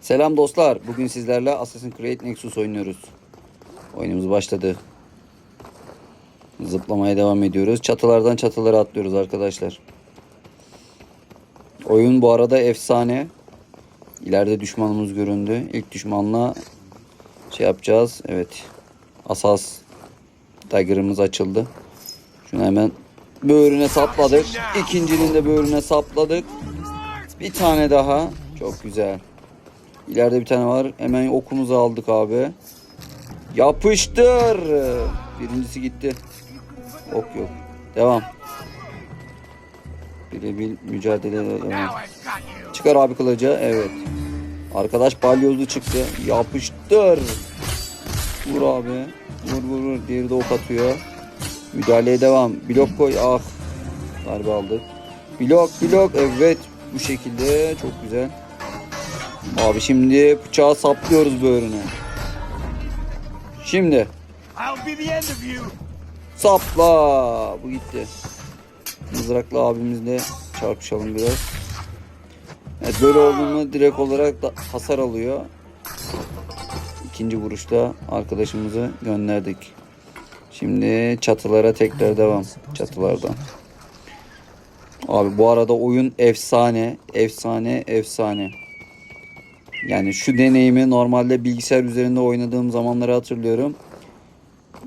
Selam dostlar. Bugün sizlerle Assassin's Creed Nexus oynuyoruz. Oyunumuz başladı. Zıplamaya devam ediyoruz. Çatılardan çatılara atlıyoruz arkadaşlar. Oyun bu arada efsane. İleride düşmanımız göründü. İlk düşmanla şey yapacağız. Evet. Asas dagger'ımız açıldı. Şunu hemen böğrüne sapladık. İkincinin de böğrüne sapladık. Bir tane daha. Çok güzel. İleride bir tane var. Hemen okumuzu aldık abi. Yapıştır. Birincisi gitti. Ok yok. Devam. Birebir mücadele devam. Çıkar abi kılıcı. Evet. Arkadaş balyozlu çıktı. Yapıştır. Vur abi. Vur vur vur. Diğeri de ok atıyor. Müdahaleye devam. Blok koy. Ah. Darbe aldık. Blok blok. Evet. Bu şekilde. Çok güzel. Abi şimdi bıçağı saplıyoruz böğrüne. Şimdi sapla. Bu gitti. Mızrakla abimizle çarpışalım biraz. Evet böyle olduğunda direkt olarak da hasar alıyor. İkinci vuruşta arkadaşımızı gönderdik. Şimdi çatılara tekrar devam. Çatılardan. Abi bu arada oyun efsane, efsane, efsane. Yani şu deneyimi normalde bilgisayar üzerinde oynadığım zamanları hatırlıyorum.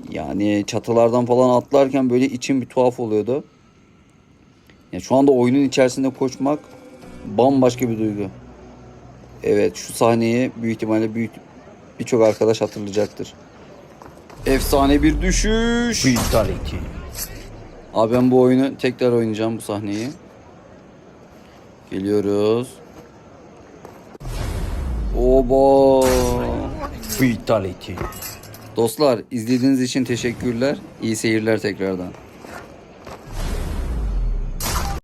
Yani çatılardan falan atlarken böyle içim bir tuhaf oluyordu. Ya şu anda oyunun içerisinde koşmak bambaşka bir duygu. Evet şu sahneyi büyük ihtimalle büyük birçok arkadaş hatırlayacaktır. Efsane bir düşüş. Fatality. Abi ben bu oyunu tekrar oynayacağım bu sahneyi. Geliyoruz. Oba. Fatality. Dostlar izlediğiniz için teşekkürler. İyi seyirler tekrardan.